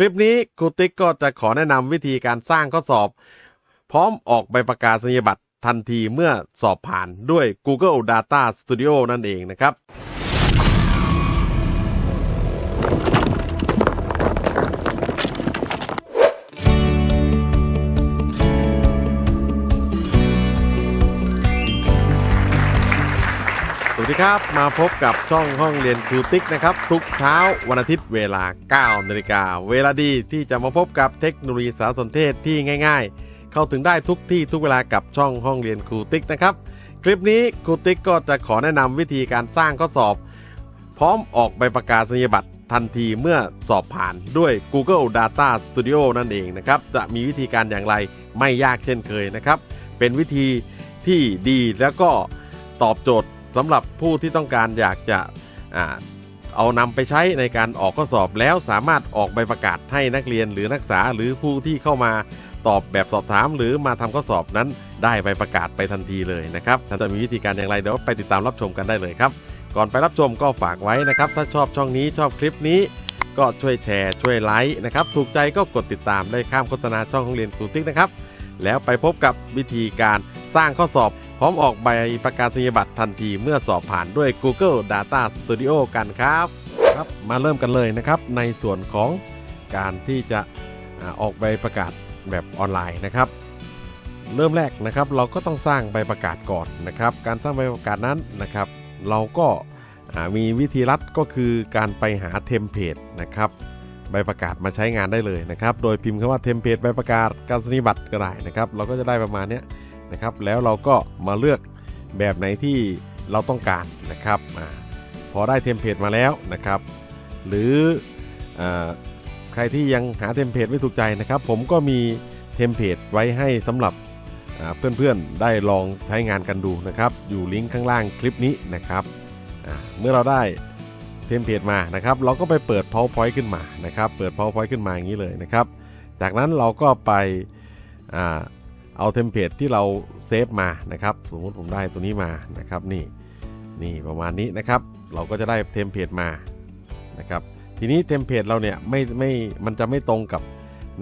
คลิปนี้ครูติ๊กก็จะขอแนะนำวิธีการสร้างข้อสอบ พร้อมออกใบประกาศนียบัตรทันทีเมื่อสอบผ่านด้วย Google Data Studio นั่นเองนะครับ ครับ มาพบกับช่องห้องเรียนครูติ๊กนะครับ ทุกเช้าวันอาทิตย์เวลา 9 นาฬิกา เวลาดีที่จะมาพบกับเทคโนโลยีสารสนเทศที่ง่าย ๆ เข้าถึงได้ทุกที่ทุกเวลากับช่องห้องเรียนครูติ๊กนะครับ คลิปนี้ครูติ๊กก็จะขอแนะนำวิธีการสร้างข้อสอบ พร้อมออกใบประกาศนียบัตรทันทีเมื่อสอบผ่านด้วย Google Data Studio นั่นเองนะครับ จะมีวิธีการอย่างไรไม่ยากเช่นเคยนะครับ เป็นวิธีที่ดีแล้วก็ตอบโจทย์ สำหรับผู้ที่ต้องการอยากจะเอานำไปใช้ในการออกข้อสอบแล้วสามารถออกใบประกาศให้นักเรียนหรือนักศึกษาหรือผู้ที่เข้ามาตอบแบบสอบถาม หรือมาทำข้อสอบนั้นได้ใบประกาศไปทันทีเลยนะครับถ้าจะมีวิธีการอย่างไรเดี๋ยวไปติดตามรับชมกันได้เลยครับ ก่อนไปรับชมก็ฝากไว้นะครับ ถ้าชอบช่องนี้ชอบคลิปนี้ ก็ช่วยแชร์ช่วยไลค์นะครับถูกใจก็กดติดตามได้ข้ามโฆษณาช่องของเรียนครูติ๊กนะครับแล้วไปพบกับวิธีการ สร้างข้อสอบพร้อมออกใบประกาศนียบัตรทันทีเมื่อสอบผ่านด้วย Google Data Studio กันครับครับ มาเริ่มกันเลยนะครับ ในส่วนของการที่จะออกใบประกาศแบบออนไลน์นะครับ เริ่มแรกนะครับเราก็ต้องสร้างใบประกาศก่อนนะครับ การสร้างใบประกาศนั้นนะครับ เราก็มีวิธีลัดก็คือการไปหาเทมเพลตนะครับใบประกาศมาใช้งานได้เลยนะครับ โดยพิมพ์คำว่าเทมเพลตใบประกาศการสนิบัตรก็ได้นะครับ เราก็จะได้ประมาณนี้ นะครับ แล้วเราก็มาเลือกแบบไหนที่เราต้องการนะครับอพอได้เทมเพลตมาแล้วนะครับ หรืออใครที่ยังหาเทมเพลตไม่ถูกใจนะครับ ผมก็มีเทมเพลตไว้ให้สำหรับเพื่อนๆได้ลองใช้งานกันดูนะครับ อยู่ลิงก์ข้างล่างคลิปนี้นะครับเมื่อเราได้เทมเพลตมานะครับ เราก็ไปเปิด powerpoint ขึ้นมานะครับ เปิด powerpoint ขึ้นมาอย่างนี้เลยนะครับ จากนั้นเราก็ไปอ เอาเทมเพลตที่เราเซฟมานะครับสมมติผมได้ตัวนี้มานะครับนี่นี่ประมาณนี้นะครับ เราก็จะได้เทมเพลตมานะครับทีนี้เทมเพลตเราเนี่ยไม่ไม่มันจะไม่ตรงกับ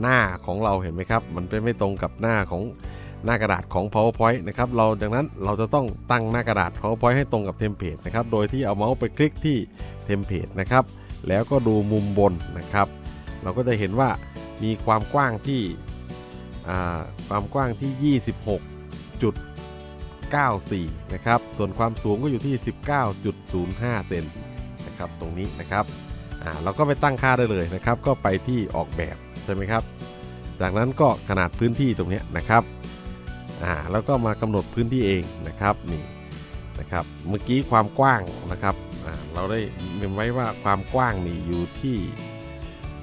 หน้าของเราเห็นไหมครับ มันเป็นไม่ตรงกับหน้าของหน้ากระดาษของ powerpoint นะครับเราดังนั้นเราจะต้องตั้งหน้ากระดาษ powerpoint ให้ตรงกับเทมเพลตนะครับโดยที่เอาเมาส์ไปคลิกที่เทมเพลตนะครับแล้วก็ดูมุมบนนะครับ เราก็จะเห็นว่ามีความกว้างที่ ความกว้างที่ 26.94 นะครับ ส่วนความสูงก็อยู่ที่ 19.05 เซนนะครับ ตรงนี้นะครับเราก็ไปตั้งค่าได้เลยนะครับ ก็ไปที่ออกแบบใช่ไหมครับ จากนั้นก็ขนาดพื้นที่ตรงนี้นะครับอ่าแล้วก็มากำหนดพื้นที่เองนะครับนี่นะครับ เมื่อกี้ความกว้างนะครับเราได้เมมไว้ว่าความกว้างนี่อยู่ที่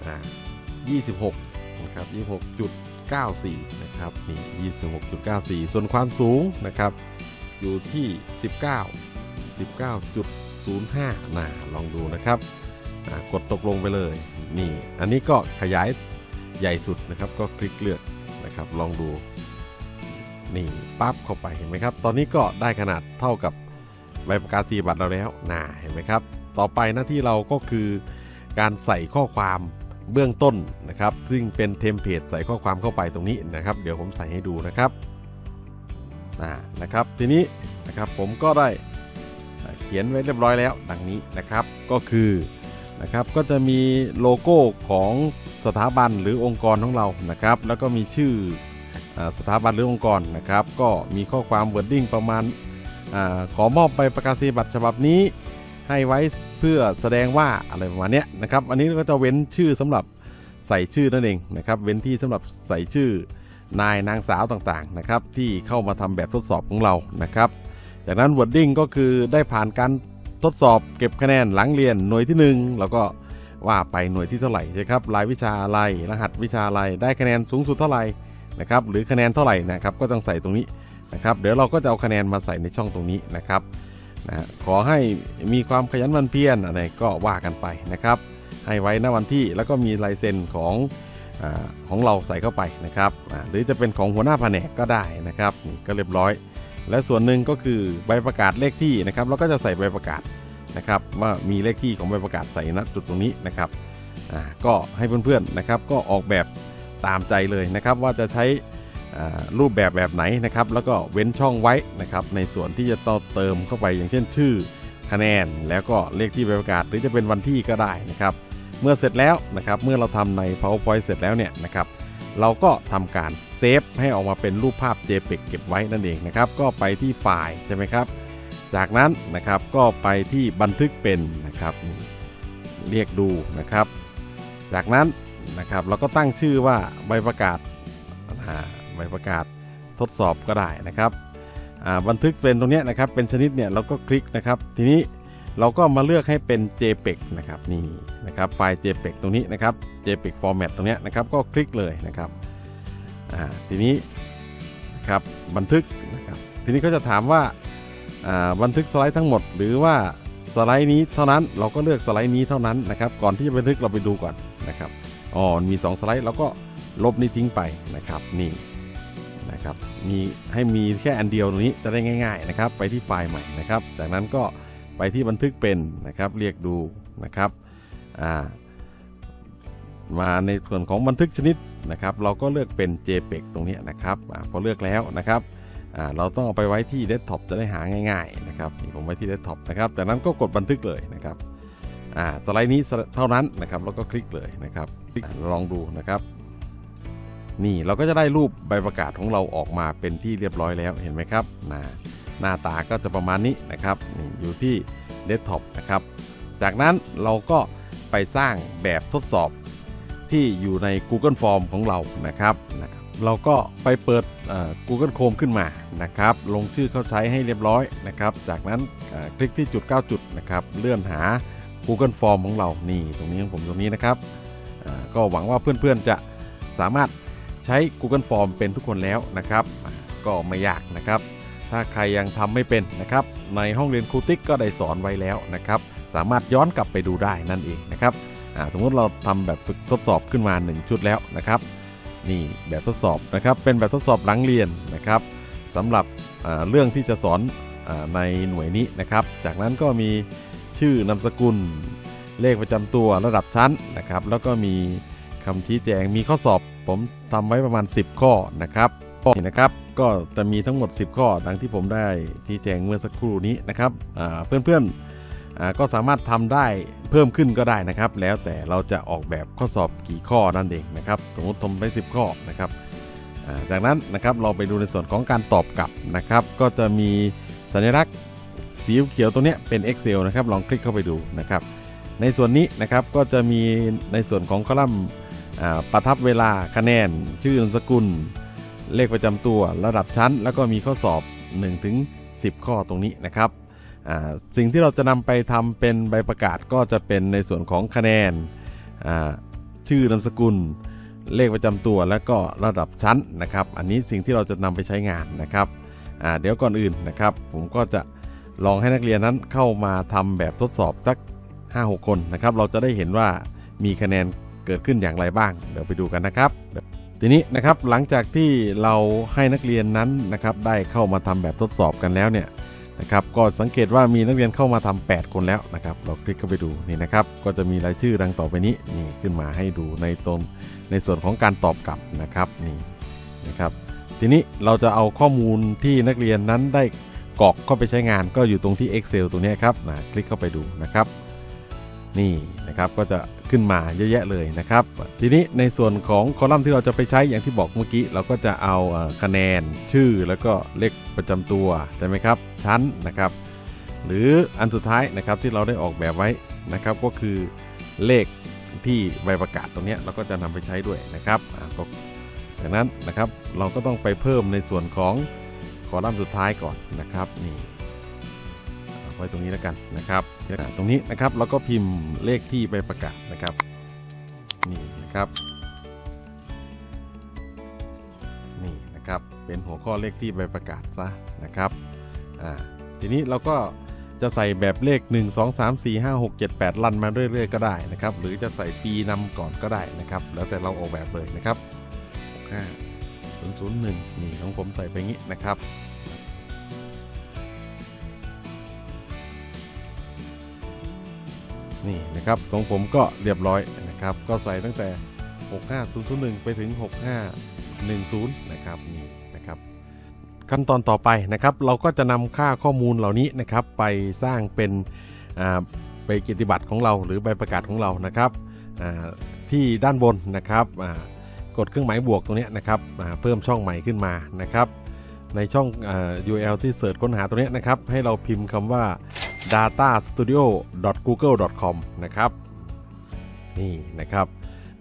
อ่า26 นะครับ 26.94 นะครับนี่26.94 ส่วนความสูงนะครับ อยู่ที่ 19 19.05น่าลองดูนะครับกดตกลงไปเลยนี่ อันนี้ก็ขยายใหญ่สุดนะครับ ก็คลิกเลือกนะครับ ลองดู นี่ปั๊บเข้าไปเห็นไหมครับ ตอนนี้ก็ได้ขนาดเท่ากับใบประกาศนียบัตรเราแล้วน่าเห็นไหมครับ ต่อไปหน้าที่เราก็คือการใส่ข้อความ เบื้องต้นนะครับ ซึ่งเป็นเทมเพลตใส่ข้อความเข้าไปตรงนี้นะครับ เดี๋ยวผมใส่ให้ดูนะครับนะครับ ทีนี้นะครับผมก็ได้เขียนไว้เรียบร้อยแล้ว ดังนี้นะครับก็คือนะครับก็จะมีโลโก้ของสถาบันหรือองค์กรของเรานะครับ แล้วก็มีชื่ออสถาบันหรือองค์กรนะครับ ก็มีข้อความ wording ประมาณอขอมอบใบประกาศนียบัตรฉบับนี้ให้ไว้ พื่อแสดงว่าอะไรประมาณนี้นะครับ อันนี้ก็จะเว้นชื่อสำหรับใส่ชื่อนั่นเองนะครับ เว้นที่สำหรับใส่ชื่อนายนางสาวต่างๆนะครับ ที่เข้ามาทำแบบทดสอบของเรานะครับ จากนั้น wording ก็คือได้ผ่านการทดสอบเก็บคะแนนหลังเรียนหน่วยที่ 1 แล้วก็ว่าไปหน่วยที่เท่าไหร่ใช่ครับรายวิชาอะไรรหัสวิชาอะไรได้คะแนนสูงสุดเท่าไหร่นะครับ หรือคะแนนเท่าไหร่นะครับ ก็ต้องใส่ตรงนี้นะครับ เดี๋ยวเราก็จะเอาคะแนนมาใส่ในช่องตรงนี้นะครับ นะขอให้มีความขยันมันเพียรอะไรก็ว่ากันไปนะครับ ให้ไว้ณวันที่แล้วก็มีลายเซ็นของอของเราใส่เข้าไปนะครับ หรือจะเป็นของหัวหน้าแผนกก็ได้นะครับนี่ก็เรียบร้อย และส่วนหนึ่งก็คือใบประกาศเลขที่นะครับเราก็จะใส่ใบประกาศนะครับว่ามีเลขที่ของใบประกาศใส่ณจุดตรงนี้นะครับก็ให้เพื่อนๆนะครับก็ออกแบบตามใจเลยนะครับว่าจะใช้ รูปแบบแบบไหนนะครับ แล้วก็เว้นช่องไว้นะครับในส่วนที่จะต้องเติมเข้าไปอย่างเช่นชื่อคะแนน แล้วก็เลขที่ใบประกาศ หรือจะเป็นวันที่ก็ได้นะครับ เมื่อเสร็จแล้วนะครับเมื่อเราทำใน powerpoint เสร็จแล้วเนี่ยนะครับเราก็ทำการเซฟให้ออกมาเป็นรูปภาพ JPEG เก็บไว้นั่นเองนะครับ ก็ไปที่ไฟล์ใช่ไหมครับ จากนั้นนะครับก็ไปที่บันทึกเป็นนะครับเรียกดูนะครับ จากนั้นนะครับเราก็ตั้งชื่อว่าใบประกาศอ่า ใบประกาศทดสอบก็ได้นะครับบันทึกเป็นตรงนี้นะครับเป็นชนิดเนี่ยเราก็คลิกนะครับ ทีนี้เราก็มาเลือกให้เป็น JPEG นะครับนี่นะครับไฟล์ JPEG ตรงนี้นะครับ JPEG format ตรงนี้นะครับก็คลิกเลยนะครับทีนี้นะครับบันทึกนะครับทีนี้ก็จะถามว่าอ่าบันทึกสไลด์ทั้งหมด หรือว่าสไลด์นี้เท่านั้นเราก็เลือกสไลด์นี้เท่านั้นนะครับ ก่อนที่จะบันทึกเราไปดูก่อนนะครับอ๋อมี 2 สไลด์เราก็ลบนี้ทิ้งไปนะครับนี่ นะครับมีให้มีแค่อันเดียวตรงนี้จะได้ง่าย ๆนะครับ ไปที่ไฟล์ใหม่นะครับ จากนั้นก็ไปที่บันทึกเป็นนะครับ เรียกดูนะครับามาในส่วนของบันทึกชนิดนะครับ เราก็เลือกเป็น JPEG ตรงนี้นะครับอพอเลือกแล้วนะครับเราต้องเอาไปไว้ที่เดสก์ท็อปจะได้หาง่ายๆนะครับนี่ผมไว้ที่เดสก์ท็อปนะครับจากนั้นก็กดบันทึกเลยนะครับสไลด์นี้เท่านั้นนะครับแล้วก็คลิกเลยนะครับลองดูนะครับ นี่เราก็จะได้รูปใบประกาศของเราออกมาเป็นที่เรียบร้อยแล้วเห็นไหมครับนะหน้าตาก็จะประมาณนี้นะครับนี่อยู่ที่เดสก์ท็อปนะครับ จากนั้นเราก็ไปสร้างแบบทดสอบที่อยู่ใน Google Form ของเรานะครับนะรบเราก็ไปเปิด Google Chrome ขึ้นมานะครับ ลงชื่อเข้าใช้ให้เรียบร้อยนะครับ จากนั้นคลิกที่จุด 9 จุดนะครับ เลื่อนหา Google Form ของเรา นี่ตรงนี้ของผมตรงนี้นะครับ ก็หวังว่าเพื่อนๆจะสามารถ ใช้ Google Form เป็นทุกคนแล้วนะครับ ก็ไม่ยากนะครับ ถ้าใครยังทำไม่เป็นนะครับ ในห้องเรียนครูติ๊กก็ได้สอนไว้แล้วนะครับ สามารถย้อนกลับไปดูได้นั่นเองนะครับสมมติเราทำแบบฝึกทดสอบขึ้นมา 1 ชุดแล้วนะครับ นี่แบบทดสอบนะครับ เป็นแบบทดสอบหลังเรียนนะครับสำหรับเรื่องที่จะสอนอในหน่วยนี้นะครับ จากนั้นก็มีชื่อนามสกุลเลขประจำตัวระดับชั้นนะครับ แล้วก็มีคำชี้แจงมีข้อสอบ ผมทำไว้ประมาณ 10 ข้อนะครับข้อนี้นะครับก็จะมีทั้งหมด 10 ข้อดังที่ผมได้ชี้แจงเมื่อสักครู่นี้นะครับเพื่อนๆก็สามารถทำได้เพิ่มขึ้นก็ได้นะครับ แล้วแต่เราจะออกแบบข้อสอบกี่ข้อนั่นเองนะครับสมมติทำได้ 10 ข้อนะครับาจากนั้นนะครับเราไปดูในส่วนของการตอบกลับนะครับ ก็จะมีสัญลักษณ์สีเขียวตรงนี้เป็น Excel นะครับ ลองคลิกเข้าไปดูนะครับ ในส่วนนี้นะครับก็จะมีในส่วนของคอลัมน์ ประทับเวลาคะแนน ชื่อนามสกุล เลขประจำตัวระดับชั้น แล้วก็มีข้อสอบ1ถึง10 ข้อตรงนี้นะครับสิ่งที่เราจะนำไปทำเป็นใบประกาศก็จะเป็นในส่วนของคะแนน ชื่อนามสกุล เลขประจำตัวและก็ระดับชั้นนะครับ อันนี้สิ่งที่เราจะนำไปใช้งานนะครับเดี๋ยวก่อนอื่นนะครับ ผมก็จะลองให้นักเรียนนั้นเข้ามาทำแบบทดสอบสัก 5-6 คนนะครับ เราจะได้เห็นว่ามีคะแนน เกิดขึ้นอย่างไรบ้าง เดี๋ยวไปดูกันนะครับ ทีนี้นะครับหลังจากที่เราให้นักเรียนนั้นนะครับได้เข้ามาทำแบบทดสอบกันแล้วเนี่ยนะครับก็สังเกตว่ามีนักเรียนเข้ามาทำ8คนแล้วนะครับ เราคลิกเข้าไปดูนี่นะครับ ก็จะมีรายชื่อดังต่อไปนี้นี่ขึ้นมาให้ดูในตรงในส่วนของการตอบกลับนะครับนี่นะครับ ทีนี้เราจะเอาข้อมูลที่นักเรียนนั้นได้กรอกเข้าไปใช้งานก็อยู่ตรงที่ Excel ตัวนี้ครับนะคลิกเข้าไปดูนะครับ นี่นะครับก็จะ ขึ้นมาเยอะแยะเลยนะครับ ทีนี้ในส่วนของคอลัมน์ที่เราจะไปใช้อย่างที่บอกเมื่อกี้ เราก็จะเอาคะแนนชื่อแล้วก็เลขประจำตัวใช่ไหมครับ ชั้นนะครับ หรืออันสุดท้ายนะครับที่เราได้ออกแบบไว้นะครับก็คือเลขที่ใบประกาศตรงนี้เราก็จะนำไปใช้ด้วยนะครับก็จากนั้นนะครับเราก็ต้องไปเพิ่มในส่วนของคอลัมน์สุดท้ายก่อนนะครับนี่ ไว้ตรงนี้แล้วกันนะครับตรงนี้นะครับเราก็พิมพ์เลขที่ใบประกาศนะครับนี่นะครับนี่นะครับเป็นหัวข้อเลขที่ใบประกาศซะนะครับอ่าทีนี้เราก็จะใส่แบบเลข 1 2 3 4 5 6 7 8 ลันมาเรื่อยๆก็ได้นะครับหรือจะใส่ปีนำก่อนก็ได้นะครับ แล้วแต่เราออกแบบเลยนะครับ001นี่ของผมใส่ไปงี้นะครับ นี่นะครับของผมก็เรียบร้อยนะครับ ก็ใส่ตั้งแต่ 65001 ไปถึง 6510 นะครับนี่นะครับ ขั้นตอนต่อไปนะครับ เราก็จะนำค่าข้อมูลเหล่านี้นะครับ ไปสร้างเป็นอ่าใบเกียรติบัตรของเราหรือใบประกาศของเรานะครับที่ด้านบนนะครับกดเครื่องหมายบวกตรงนี้นะครับเพิ่มช่องใหม่ขึ้นมานะครับ ในช่องอ URL ที่เสิร์ชค้นหาตัวนี้นะครับ ให้เราพิมพ์คำว่า datastudio.google.com นะครับ นี่นะครับ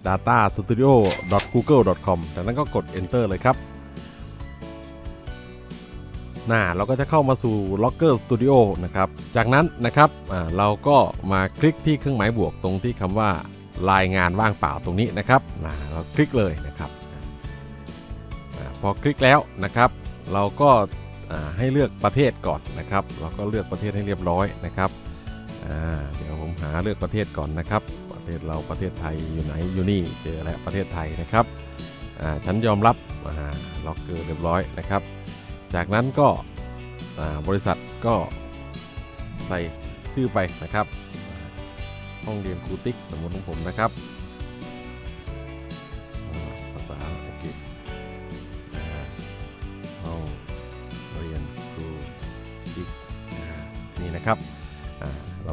datastudio.google.com จากนั้นก็กด enter เลยครับน่าเราก็จะเข้ามาสู่ Logger Studio นะครับ จากนั้นนะครับเราก็มาคลิกที่เครื่องหมายบวกตรงที่คำว่ารายงานว่างเปล่าตรงนี้นะครับอ่าเราคลิกเลยนะครับอพอคลิกแล้วนะครับ เราก็ ให้เลือกประเทศก่อนนะครับเราก็เลือกประเทศให้เรียบร้อยนะครับเดี๋ยวผมหาเลือกประเทศก่อนนะครับ ประเทศเราประเทศไทยอยู่ไหนอยู่นี่เจอแล้วประเทศไทยนะครับฉันยอมรับล็อกเกอร์เรียบร้อยนะครับ จากนั้นก็บริษัทก็ใส่ชื่อไปนะครับ ห้องเรียนครูติ๊กสมมติของผมนะครับ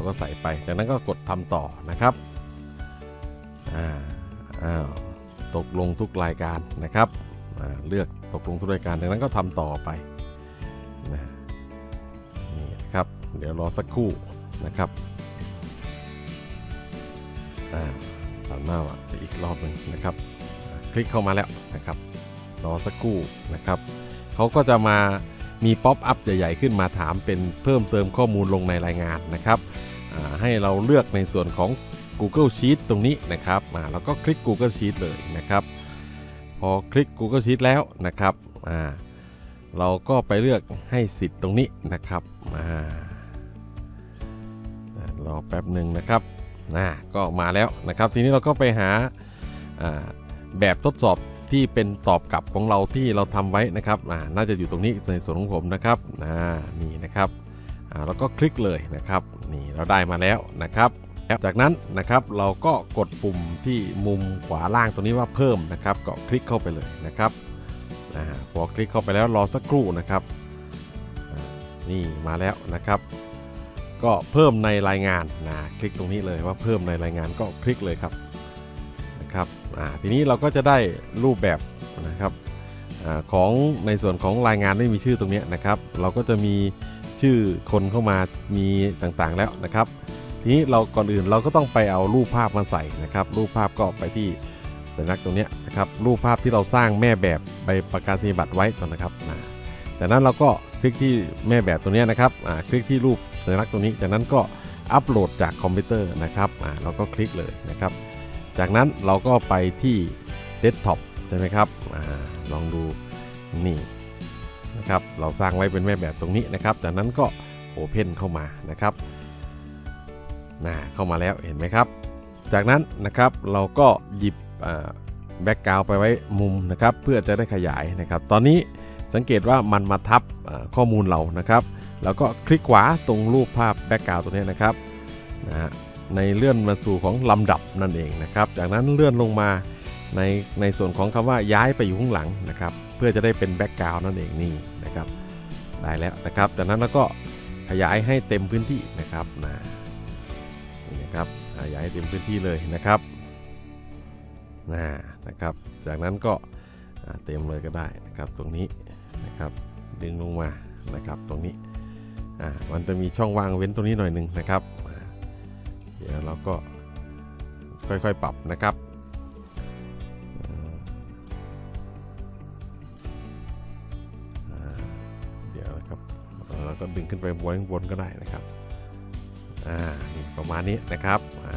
เราก็ใส่ไป จากนั้นก็กดทำต่อนะครับอ่าอ้าวตกลงทุกรายการนะครับเลือกตกลงทุกรายการจากนั้นก็ทำต่อไปนะนี่ครับเดี๋ยวรอสักครู่นะครับอ่าตามหน้าอะอีกรอบหนึ่งนะครับ คลิกเข้ามาแล้วนะครับ รอสักครู่นะครับเขาก็จะมามีป๊อปอัพใหญ่ ๆ ขึ้นมาถามเป็นเพิ่มเติมข้อมูลลงในรายงานนะครับ ให้เราเลือกในส่วนของ Google Sheet ตรงนี้นะครับอ่าแล้วก็คลิก Google Sheet เลยนะครับ พอคลิก Google Sheet แล้วนะครับเราก็ไปเลือกให้สิทธิ์ตรงนี้นะครับรอแป๊บหนึ่งนะครับนะก็มาแล้วนะครับ ทีนี้เราก็ไปหาาแบบทดสอบที่เป็นตอบกลับของเราที่เราทำไว้นะครับน่าจะอยู่ตรงนี้ในส่วนของผมนะครับนี่นะครับ แล้วก็คลิกเลยนะครับนี่เราได้มาแล้วนะครับจากนั้นนะครับเราก็กดปุ่มที่มุมขวาล่างตรงนี้ว่าเพิ่มนะครับก็คลิกเข้าไปเลยนะครับอพอคลิกเข้าไปแล้วรอสักครู่นะครับนี่มาแล้วนะครับ ก็เพิ่มในรายงานนะคลิกตรงนี้เลยว่าเพิ่มในรายงานก็คลิกเลยครับนะครับทีนี้เราก็จะได้รูปแบบนะครับอของในส่วนของรายงานไม่มีชื่อตรงนี้นะครับ เราก็จะมี ชื่อคนเข้ามามีต่างๆแล้วนะครับ ทีนี้เราก่อนอื่นเราก็ต้องไปเอารูปภาพมาใส่นะครับ รูปภาพก็ไปที่สัญลักษณ์ตรงนี้นะครับ รูปภาพที่เราสร้างแม่แบบใบประกาศนียบัตรไว้ก่อนนะครับนะจากนั้นเราก็คลิกที่แม่แบบตรงนี้นะครับคลิกที่รูปสัญลักษณ์ตรงนี้ จากนั้นก็อัปโหลดจากคอมพิวเตอร์นะครับเราก็คลิกเลยนะครับ จากนั้นเราก็ไปที่เดสก์ท็อปใช่ไหมครับอลองดูนี่ นะครับเราสร้างไว้เป็นแม่แบบตรงนี้นะครับ จากนั้นก็โอเพนเข้ามานะครับนะเข้ามาแล้วเห็นไหมครับ จากนั้นนะครับเราก็หยิบแบ็กกราวไปไว้มุมนะครับ เพื่อจะได้ขยายนะครับ ตอนนี้สังเกตว่ามันมาทับข้อมูลเรานะครับ แล้วก็คลิกขวาตรงรูปภาพแบ็กกราวตัวนี้นะครับนะฮะในเลื่อนมาสู่ของลำดับนั่นเองนะครับ จากนั้นเลื่อนลงมาในในส่วนของคำว่าย้ายไปอยู่ข้างหลังนะครับ เพื่อจะได้เป็นแบ็กกราวนั่นเองนี่ นะครับได้แล้วนะครับ จากนั้นเราก็ขยายให้เต็มพื้นที่นะครับนะนี่นะครับอ่ายให้เต็มพื้นที่เลยนะครับนะนะครับ จากนั้นก็เต็มเลยก็ได้นะครับตรงนี้นะครับดึงลงมานะครับตรงนี้มันจะมีช่องว่างเว้นตรงนี้หน่อยหนึ่งนะครับ เดี๋ยวเราก็ค่อยๆปรับนะครับ เราก็ดึงขึ้นไปไว้ข้างบนก็ได้นะครับอ่านี่ประมาณนี้นะครับอ่า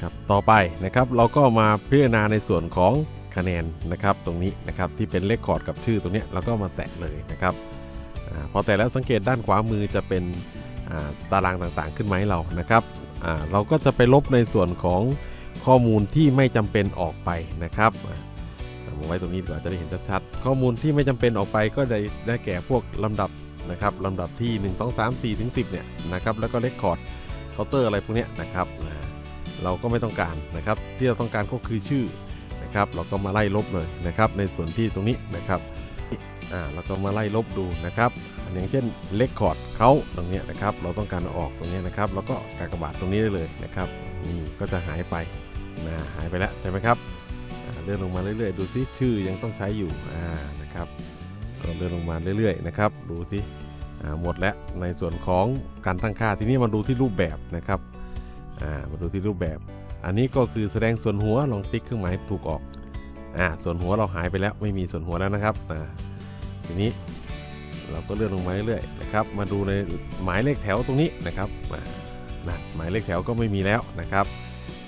ครับต่อไปนะครับเราก็มาพิจารณาในส่วนของคะแนนนะครับตรงนี้นะครับที่เป็นเลขคอร์ดกับชื่อตรงนี้เราก็มาแตะเลยนะครับอาพอแตะแล้วสังเกตด้านขวามือจะเป็นอ่าตารางต่างๆขึ้นมาให้เรานะครับอ่าเราก็จะไปลบในส่วนของข้อมูลที่ไม่จำเป็นออกไปนะครับอ่าเอามาไว้ตรงนี้ดีกว่าจะได้เห็นชัดๆข้อมูลที่ไม่จำเป็นออกไปก็ได้ได้แก่พวกลำดับ นะครับลำดับที่ 1 2 3 4ถึง10เนี่ยนะครับแล้วก็เลคคอร์ดเคาน์เตอร์อะไรพวกนี้นะครับนะเราก็ไม่ต้องการนะครับที่เราต้องการก็คือชื่อนะครับเราก็มาไล่ลบเลยนะครับในส่วนที่ตรงนี้นะครับอ่าเราก็มาไล่ลบดูนะครับอย่างเช่นเลคคอร์ดเขาตรงนี้นะครับเราต้องการออกตรงนี้นะครับแล้วก็กากบาทตรงนี้ได้เลยนะครับนี่ก็จะหายไปนะหายไปแล้วใช่ไหมครับเลื่อนลงมาเรื่อยๆ ดูซิชื่อยังต้องใช้อยู่อ่านะครับ เลื่อนลงมาเรื่อยๆนะครับดูซิอ่หมดแล้วในส่วนของการตั้งค่าทีนี้มาดูที่รูปแบบนะครับามาดูที่รูปแบบ อันนี้ก็คือแสดงส่วนหัวลองติ๊กเครื่องหมายถูกออกอ่าส่วนหัวเราหายไปแล้วไม่มีส่วนหัวแล้วนะครับอ่าทีนี้เราก็เลื่อนลงมาเรื่อยๆนะครับ มาดูในหมายเลขแถวตรงนี้นะครับนั่นหมายเลขแถวก็ไม่มีแล้วนะครับ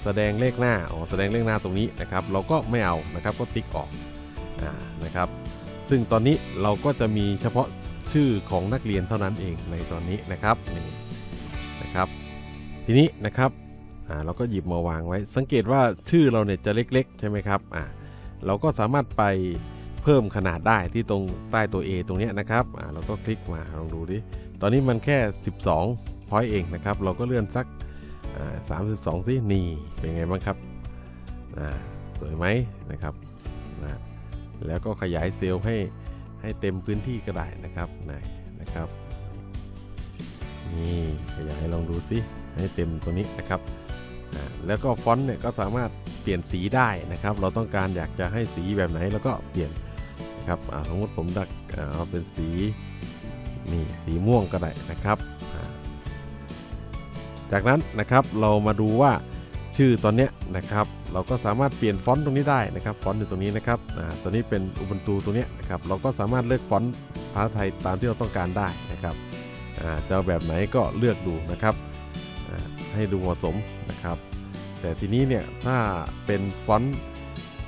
แสดงเลขหน้าอ๋อแสดงเลขหน้าตรงนี้นะครับ เราก็ไม่เอานะครับก็ติ๊กออกอ่านะครับ ซึ่งตอนนี้เราก็จะมีเฉพาะชื่อของนักเรียนเท่านั้นเองในตอนนี้นะครับนี่นะครับ ทีนี้นะครับอ่าเราก็หยิบมาวางไว้ สังเกตว่าชื่อเราเนี่ยจะเล็ก ๆ ใช่ไหมครับอ่าเราก็สามารถไปเพิ่มขนาดได้ที่ตรงใต้ตัว A ตรงเนี้ยนะครับอ่าเราก็คลิกมาลองดูดิตอนนี้มันแค่ 12พอยต์เองนะครับ เราก็เลื่อนสักอ่าสามสิบสองสินี่เป็นไงบ้างครับอ่าสวยไหมนะครับนะ แล้วก็ขยายเซลล์ให้ให้เต็มพื้นที่ก็ได้นะครับนะนะครับนี่ขยายลองดูสิให้เต็มตัวนี้นะครับอ่าแล้วก็ฟอนต์เนี่ยก็สามารถเปลี่ยนสีได้นะครับ เราต้องการอยากจะให้สีแบบไหนแล้วก็เปลี่ยนนะครับสมมติผมดักเอาเป็นสีนี่สีม่วงก็ได้นะครับ จากนั้นนะครับเรามาดูว่า ชื่อตอนเนี้ยนะครับเราก็สามารถเปลี่ยนฟอนต์ตรงนี้ได้นะครับฟอนต์อยู่ตรงนี้นะครับอ่าตัวนี้เป็นอุบันตูตัวเนี้ยนะครับเราก็สามารถเลือกฟอนต์ภาษาไทยตามที่เราต้องการได้นะครับอ่าจะเอาแบบไหนก็เลือกดูนะครับอ่าให้ดูเหมาะสมนะครับ แต่ทีนี้เนี่ยถ้าเป็นฟอนต์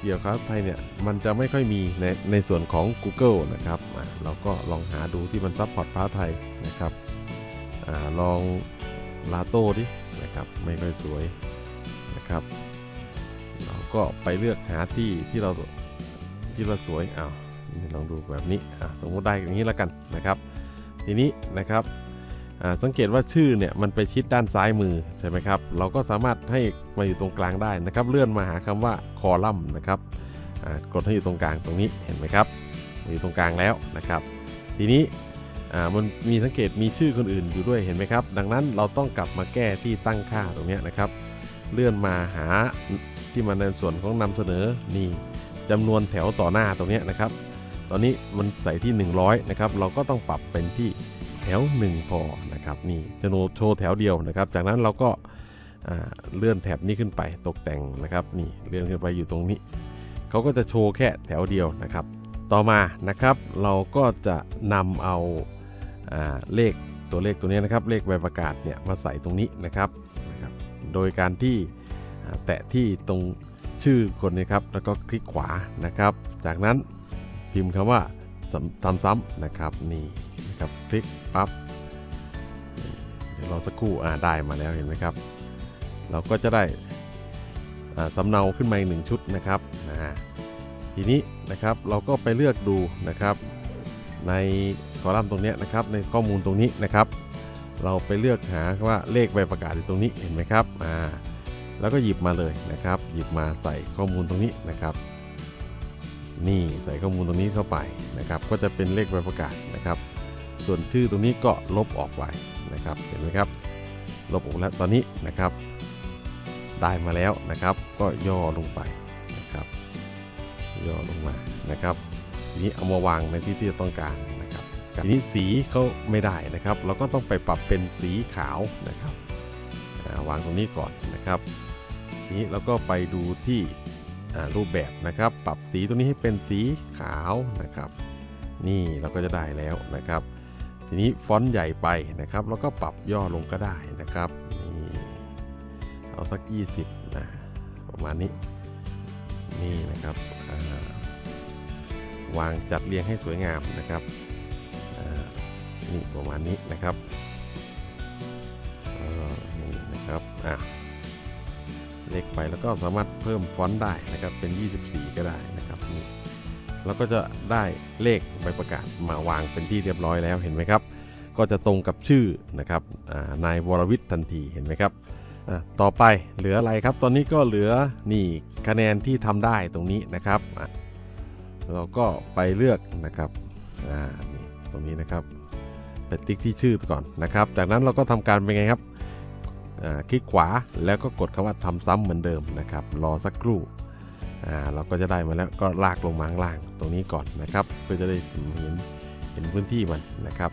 เกี่ยวกับไทยเนี่ยมันจะไม่ค่อยมีในในส่วนของ Google นะครับอ่าเราก็ลองหาดูที่มันซัพพอร์ตภาษาไทยนะครับอาลองลาโต้ดินะครับไม่ค่อยสวย นะครับ เราก็ไปเลือกหาที่ที่เราที่เราสวยอ้าวลองดูแบบนี้อ่าสมมติได้อย่างนี้แล้วกันนะครับ ทีนี้นะครับสังเกตว่าชื่อเนี่ยมันไปชิดด้านซ้ายมือใช่ไหมครับ เราก็สามารถให้มาอยู่ตรงกลางได้นะครับ เลื่อนมาหาคำว่าคอลัมน์นะครับกดให้อยู่ตรงกลางตรงนี้เห็นไหมครับอยู่ตรงกลางแล้วนะครับ ทีนี้มันมีสังเกตมีชื่อคนอื่นอยู่ด้วยเห็นไหมครับ ดังนั้นเราต้องกลับมาแก้ที่ตั้งค่าตรงนี้นะครับ เลื่อนมาหาที่มาในส่วนของนำเสนอนี่จำนวนแถวต่อหน้าตรงนี้นะครับ ตอนนี้มันใส่ที่ 100 นะครับ เราก็ต้องปรับเป็นที่แถว 1 พอนะครับนี่จะโชว์แถวเดียวนะครับ จากนั้นเราก็าเลื่อนแถบนี้ขึ้นไปตกแต่งนะครับนี่เลื่อนขึ้นไปอยู่ตรงนี้เขาก็จะโชว์แค่แถวเดียวนะครับ ต่อมานะครับเราก็จะนำเอาอาเลขตัวเลขตัวนี้นะครับ เลขใบประกาศเนี่ยมาใส่ตรงนี้นะครับ โดยการที่แตะที่ตรงชื่อคนนะครับ แล้วก็คลิกขวานะครับ จากนั้นพิมพ์คำว่าทำซ้ำนะครับนี่นะครับคลิกปั๊บเดี๋ยวรอสักครู่อ่าได้มาแล้วเห็นไหมครับ เราก็จะได้สำเนาขึ้นมาอีกหนึ่งชุดนะครับทีนี้นะครับเราก็ไปเลือกดูนะครับ ในคอลัมน์ตรงนี้นะครับ ในข้อมูลตรงนี้นะครับ เราไปเลือกหาว่าเลขใบประกาศอยู่ตรงนี้เห็นไหมครับอ่าแล้วก็หยิบมาเลยนะครับ หยิบมาใส่ข้อมูลตรงนี้นะครับ นี่ใส่ข้อมูลตรงนี้เข้าไปนะครับ ก็จะเป็นเลขใบประกาศนะครับ ส่วนชื่อตรงนี้ก็ลบออกไปนะครับ เห็นไหมครับ ลบออกแล้วตอนนี้นะครับ ได้มาแล้วนะครับ ก็ย่อลงไปนะครับ ย่อลงมานะครับนี้เอามาวางในที่ที่เราต้องการ ทีนี้สีเขาไม่ได้นะครับ เราก็ต้องไปปรับเป็นสีขาวนะครับวางตรงนี้ก่อนนะครับทีนี้เราก็ไปดูที่รูปแบบนะครับ ปรับสีตรงนี้ให้เป็นสีขาวนะครับ นี่เราก็จะได้แล้วนะครับ ทีนี้ฟอนต์ใหญ่ไปนะครับ แล้วก็ปรับย่อลงก็ได้นะครับนี่เอาสัก 20นะประมาณนี้นี่นะครับวางจัดเรียงให้สวยงามนะครับ นี่ประมาณนี้นะครับนี่นะครับอะเล็กไปแล้วก็สามารถเพิ่มฟอนต์ได้นะครับเป็น 24 ก็ได้นะครับนี่แล้วก็จะได้เลขใบประกาศมาวางเป็นที่เรียบร้อยแล้วเห็นไหมครับ ก็จะตรงกับชื่อนะครับนายวรวิทย์ทันทีเห็นไหมครับอะต่อไปเหลืออะไรครับ ตอนนี้ก็เหลือนี่คะแนนที่ทำได้ตรงนี้นะครับอะเราก็ไปเลือกนะครับอ่าตรงนี้นะครับ ไปติ๊กที่ชื่อก่อนนะครับ จากนั้นเราก็ทำการเป็นไงครับคลิกขวาแล้วก็กดคำว่าทำซ้ำเหมือนเดิมนะครับ รอสักครู่เราก็จะได้มาแล้วก็ลากลงมาข้างล่างตรงนี้ก่อนนะครับ เพื่อจะได้เห็นเห็นพื้นที่มันนะครับ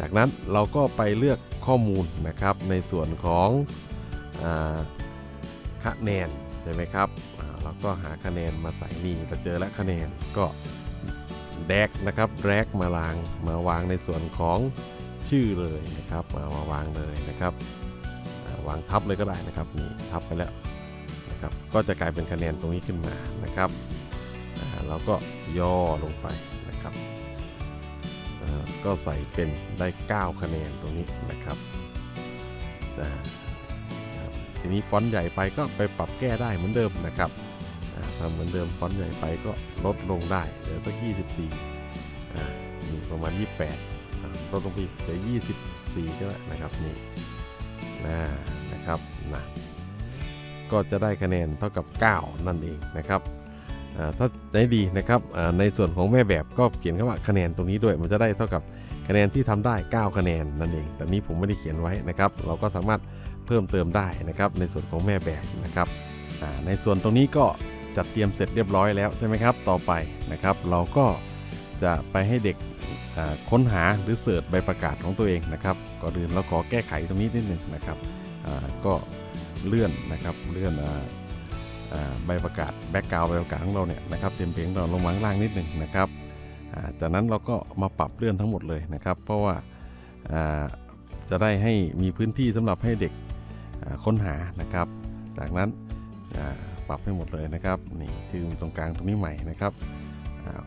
จากนั้นเราก็ไปเลือกข้อมูลนะครับในส่วนของคะแนนใช่ไหมครับเราก็หาคะแนนมาใส่นี่เราเจอแล้วคะแนนก็ แดกนะครับแดกมาวางมาวางในส่วนของชื่อเลยนะครับมามาวางเลยนะครับาวางทับเลยก็ได้นะครับนี่ทับไปแล้วนะครับก็จะกลายเป็นคะแนนตรงนี้ขึ้นมานะครับเราก็ย่อลงไปนะครับก็ใส่เป็นได้ 9 คะแนนตรงนี้นะครับทีนี้ฟอนต์ใหญ่ไปก็ไปปรับแก้ได้เหมือนเดิมนะครับ ทำเหมือนเดิมฟอนต์ใหญ่ไปก็ลดลงได้เหลือสัก24อ่าอยู่ประมาณ 28ลดลงไปเหลือ 24 ก็ได้นะครับนี่นะนะครับนะก็จะได้คะแนนเท่ากับ 9 นั่นเองนะครับอ่าถ้าได้ดีนะครับอ่าในส่วนของแม่แบบก็เขียนคำว่าคะแนนตรงนี้ด้วยมันจะได้เท่ากับคะแนนที่ทำได้ 9 คะแนนนั่นเอง แต่นี้ผมไม่ได้เขียนไว้นะครับ เราก็สามารถเพิ่มเติมได้นะครับในส่วนของแม่แบบนะครับอ่าในส่วนตรงนี้ก็ จัดเตรียมเสร็จเรียบร้อยแล้วใช่ไหมครับ ต่อไปนะครับ เราก็จะไปให้เด็กค้นหาหรือเสิร์ชใบประกาศของตัวเองนะครับก่อนอื่นเราขอแก้ไขตรงนี้นิดหนึ่งนะครับก็เลื่อนนะครับเลื่อนอใบประกาศแบ็กกราวใบประกาศของเราเนี่ยนะครับเต็มเพลงเราลงมาข้างล่างนิดหนึ่งนะครับจากนั้นเราก็มาปรับเลื่อนทั้งหมดเลยนะครับ เพราะว่าจะได้ให้มีพื้นที่สำหรับให้เด็กค้นหานะครับ จากนั้น ปรับให้หมดเลยนะครับนี่ชื่อตรงกลางตรงนี้ใหม่นะครับ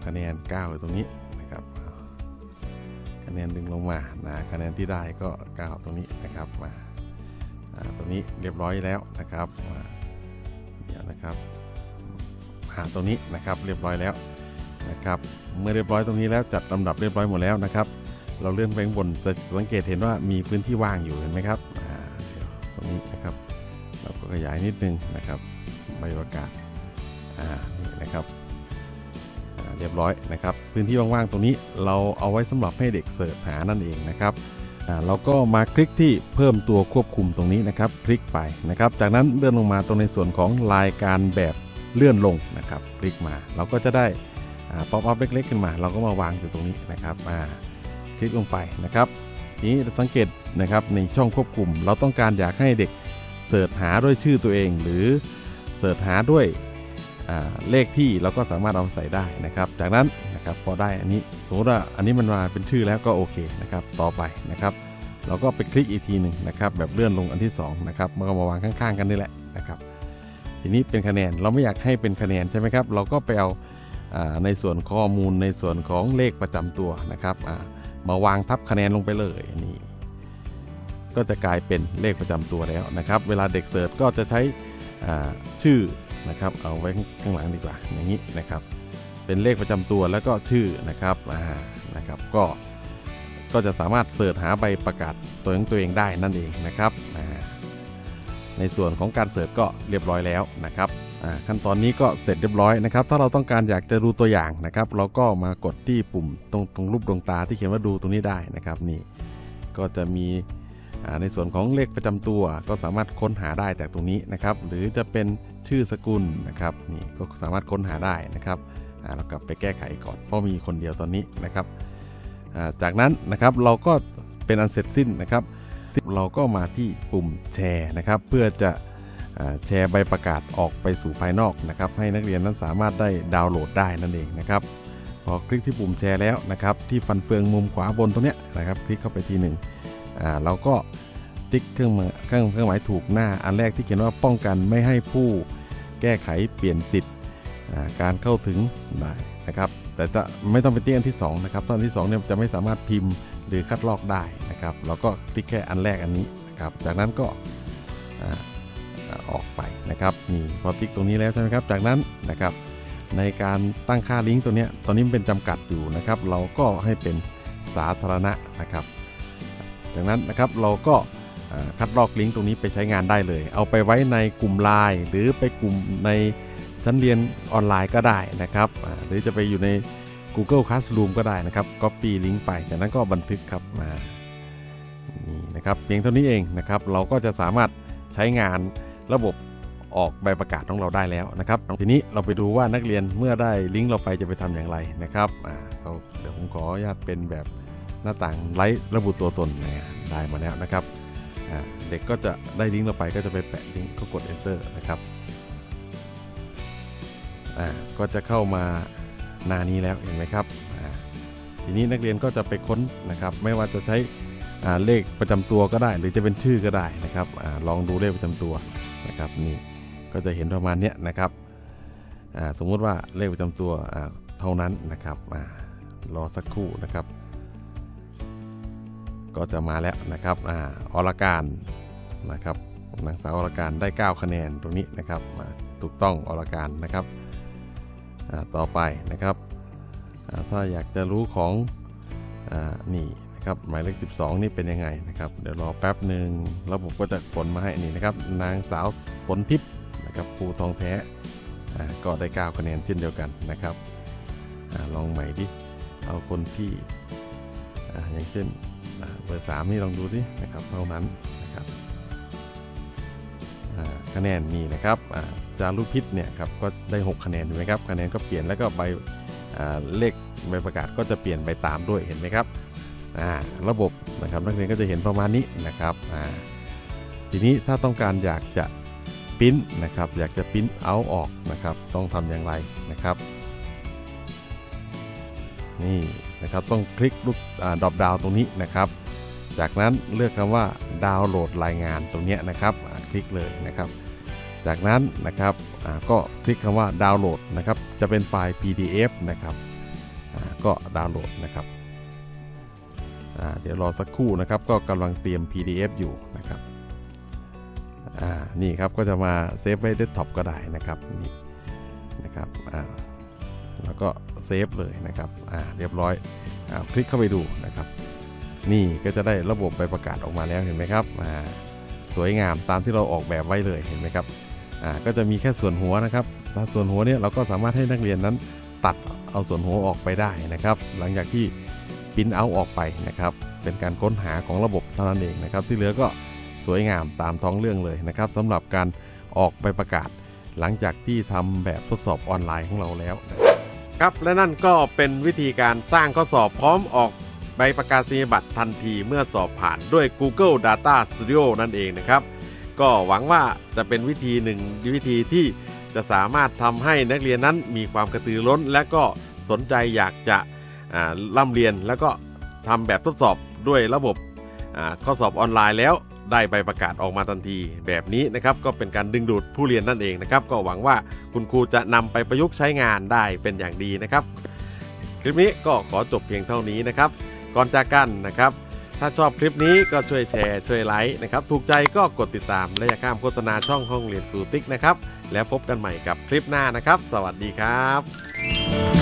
คะแนน9อยู่ตรงนี้นะครับคะแนนดึงลงมานะคะแนนที่ได้ก็ 9 ตรงนี้นะครับมาตรงนี้เรียบร้อยแล้วนะครับเดี๋ยวนะครับหาตรงนี้นะครับเรียบร้อยแล้วนะครับเมื่อเรียบร้อยตรงนี้แล้วจัดลำดับเรียบร้อยหมดแล้วนะครับ เราเลื่อนไปข้างบนจะสังเกตเห็นว่ามีพื้นที่ว่างอยู่เห็นไหมครับตรงนี้นะครับเราก็ขยายนิดนึงนะครับ ใบประกาศอ่านี่นะครับอ่าเรียบร้อยนะครับ พื้นที่ว่างๆตรงนี้เราเอาไว้สำหรับให้เด็กเสิร์ชหานั่นเองนะครับอ่าเราก็มาคลิกที่เพิ่มตัวควบคุมตรงนี้นะครับ คลิกไปนะครับ จากนั้นเลื่อนลงมาตรงในส่วนของรายการแบบเลื่อนลงนะครับ คลิกมาเราก็จะได้ป๊อปอัพเล็กๆขึ้นมา เราก็มาวางอยู่ตรงนี้นะครับอ่าคลิกลงไปนะครับ นี้สังเกตนะครับในช่องควบคุม เราต้องการอยากให้เด็กเสิร์ชหาด้วยชื่อตัวเอง หรือ เสิร์ชหาด้วยเลขที่เราก็สามารถเอาใส่ได้นะครับ จากนั้นนะครับพอได้อันนี้สมมติว่าอันนี้มันมาเป็นชื่อแล้วก็โอเคนะครับต่อไปนะครับ เราก็ไปคลิกอีกทีหนึ่งนะครับแบบเลื่อนลงอันที่2นะครับมันก็มาวางข้างๆ กันนี่แหละนะครับทีนี้เป็นคะแนนเราไม่อยากให้เป็นคะแนนใช่ไหมครับ เราก็ไปเอาในส่วนข้อมูลในส่วนของเลขประจำตัวนะครับมาวางทับคะแนนลงไปเลยนี่ก็จะกลายเป็นเลขประจำตัวแล้วนะครับ เวลาเด็กเสิร์ชก็จะใช้ ชื่อนะครับเอาไว้ข้างหลังดีกว่าอย่างนี้นะครับเป็นเลขประจำตัวแล้วก็ชื่อนะครับอ่านะครับก็ก็จะสามารถเสิร์ชหาใบประกาศตัวของตัวเองได้นั่นเองนะครับในส่วนของการเสิร์ชก็เรียบร้อยแล้วนะครับขั้นตอนนี้ก็เสร็จเรียบร้อยนะครับ ถ้าเราต้องการอยากจะดูตัวอย่างนะครับ เราก็มากดที่ปุ่มตรงตรงรูปดวงตาที่เขียนว่าดูตรงนี้ได้นะครับนี่ก็จะมี ในส่วนของเลขประจำตัวก็สามารถค้นหาได้จากตรงนี้นะครับ หรือจะเป็นชื่อสกุลนะครับนี่ก็สามารถค้นหาได้นะครับเรากลับไปแก้ไขก่อนเพราะมีคนเดียวตอนนี้นะครับจากนั้นนะครับเราก็เป็นอันเสร็จสิ้นนะครับ เราก็มาที่ปุ่มแชร์นะครับ เพื่อจะแชร์ใบประกาศออกไปสู่ภายนอกนะครับ ให้นักเรียนนั้นสามารถได้ดาวน์โหลดได้นั่นเองนะครับพอคลิกที่ปุ่มแชร์แล้วนะครับ ที่ฟันเฟืองมุมขวาบนตรงนี้นะครับ คลิกเข้าไปทีหนึ่ง อ่าเราก็ติ๊กเครื่องมือเครื่องเครื่องหมายถูกหน้าอันแรกที่เขียนว่าป้องกันไม่ให้ผู้แก้ไขเปลี่ยนสิทธิ์การเข้าถึงได้นะครับแต่จะไม่ต้องไปติ๊กอันที่2นะครับตอนที่2เนี่ยจะไม่สามารถพิมพ์หรือคัดลอกได้นะครับเราก็ติ๊กแค่อันแรกอันนี้นะครับจากนั้นก็อออกไปนะครับนี่พอติ๊กตรงนี้แล้วใช่ไหมครับจากนั้นนะครับในการตั้งค่าลิงก์ตัวนี้ตอนนี้มันเป็นจำกัดอยู่นะครับ เราก็ให้เป็นสาธารณะนะครับ จากนั้นนะครับเราก็คัดลอกลิงก์ตรงนี้ไปใช้งานได้เลย เอาไปไว้ในกลุ่มไลน์หรือไปกลุ่มในชั้นเรียนออนไลน์ก็ได้นะครับหรือจะไปอยู่ใน Google Classroom ก็ได้นะครับ Copy ลิงก์ไปจากนั้นก็บันทึกครับมานี่นะครับเพียงเท่านี้เองนะครับเราก็จะสามารถใช้งานระบบออกใบประกาศของเราได้แล้วนะครับทีนี้เราไปดูว่านักเรียนเมื่อได้ลิงก์เราไปจะไปทำอย่างไรนะครับเดี๋ยวผมขออนุญาตเป็นแบบ หน้าต่างไร้ระบุตัวตนนะได้มาแล้วนะครับเด็กก็จะได้ลิงก์เราไปก็จะไปแปะลิงก์ก็กด enter นะครับก็จะเข้ามาหน้านี้แล้วเห็นไหมครับทีนี้นักเรียนก็จะไปค้นนะครับ ไม่ว่าจะใช้เลขประจำตัวก็ได้ หรือจะเป็นชื่อก็ได้นะครับอลองดูเลขประจำตัวนะครับนี่ก็จะเห็นประมาณนี้นะครับสมมุติว่าเลขประจำตัวเท่านั้นนะครับอรอสักครู่นะครับ ก็จะมาแล้วนะครับอาอรการนะครับนางสาวอรการได้ 9 คะแนนตรงนี้นะครับถูกต้องอรการนะครับอ่าต่อไปนะครับถ้าอยากจะรู้ของอานี่นะครับหมายเลข 12 นี่เป็นยังไงนะครับเดี๋ยวรอแป๊บหนึ่งระบบก็จะผลมาให้นี่นะครับนางสาวฝนทิพย์นะครับภูทองแท้อ่าก็ได้ 9 คะแนนเช่นเดียวกันนะครับอาลองใหม่ดิเอาคนที่อ่าอย่างเช่น เบอร์สามนี่ลองดูสินะครับเท่านั้นนะครับคะแนนนี่นะครับจารุพิษเนี่ยครับก็ได้ 6 คะแนนเห็นไหมครับคะแนนก็เปลี่ยนแล้วก็ใบเลขใบประกาศก็จะเปลี่ยนไปตามด้วยเห็นไหมครับระบบนะครับนักเรียนก็จะเห็นประมาณนี้นะครับทีนี้ถ้าต้องการอยากจะปริ้นนะครับอยากจะปริ้นเอาออกนะครับต้องทำอย่างไรนะครับ นี่ นะครับต้องคลิกลูกดรอปดาวตรงนี้นะครับ จากนั้นเลือกคำว่าดาวน์โหลดรายงานตรงนี้นะครับคลิกเลยนะครับ จากนั้นนะครับก็คลิกคำว่าดาวน์โหลดนะครับจะเป็นไฟล์ PDF นะครับก็ดาวน์โหลดนะครับเดี๋ยวรอสักครู่นะครับก็กำลังเตรียม PDF อยู่นะครับนี่ครับก็จะมาเซฟไว้เดสก์ท็อปก็ได้นะครับนี่นะครับแล้วก็ เซฟเลยนะครับอ่าเรียบร้อยอาคลิกเข้าไปดูนะครับ นี่ก็จะได้ระบบใบประกาศออกมาแล้วเห็นไหมครับอ่าสวยงามตามที่เราออกแบบไว้เลยเห็นไหมครับอ่าก็จะมีแค่ส่วนหัวนะครับถ้าส่วนหัวเนี่ยเราก็สามารถให้นักเรียนนั้นตัดเอาส่วนหัวออกไปได้นะครับ หลังจากที่ปิ้นเอาออกไปนะครับ เป็นการค้นหาของระบบเท่านั้นเองนะครับ ที่เหลือก็สวยงามตามท้องเรื่องเลยนะครับสำหรับการออกใบประกาศ หลังจากที่ทำแบบทดสอบออนไลน์ของเราแล้ว ครับและนั่นก็เป็นวิธีการสร้างข้อสอบพร้อมออกใบประกาศนียบัตรทันทีเมื่อสอบผ่านด้วย Google Data Studio นั่นเองนะครับ ก็หวังว่าจะเป็นวิธีหนึ่งวิธีที่จะสามารถทำให้นักเรียนนั้นมีความกระตือร้น และก็สนใจอยากจะอ่าร่ำเรียนแล้วก็ทำแบบทดสอบด้วยระบบข้อสอบออนไลน์แล้ว ได้ใบประกาศออกมาทันที แบบนี้นะครับก็เป็นการดึงดูดผู้เรียนนั่นเองนะครับ ก็หวังว่าคุณครูจะนำไปประยุกต์ใช้งานได้เป็นอย่างดีนะครับ คลิปนี้ก็ขอจบเพียงเท่านี้นะครับ ก่อนจากกันนะครับ ถ้าชอบคลิปนี้ก็ช่วยแชร์ช่วยไลค์นะครับ ถูกใจก็กดติดตามและอย่าข้ามโฆษณาช่องห้องเรียนครูติ๊กนะครับ แล้วพบกันใหม่กับคลิปหน้านะครับ สวัสดีครับ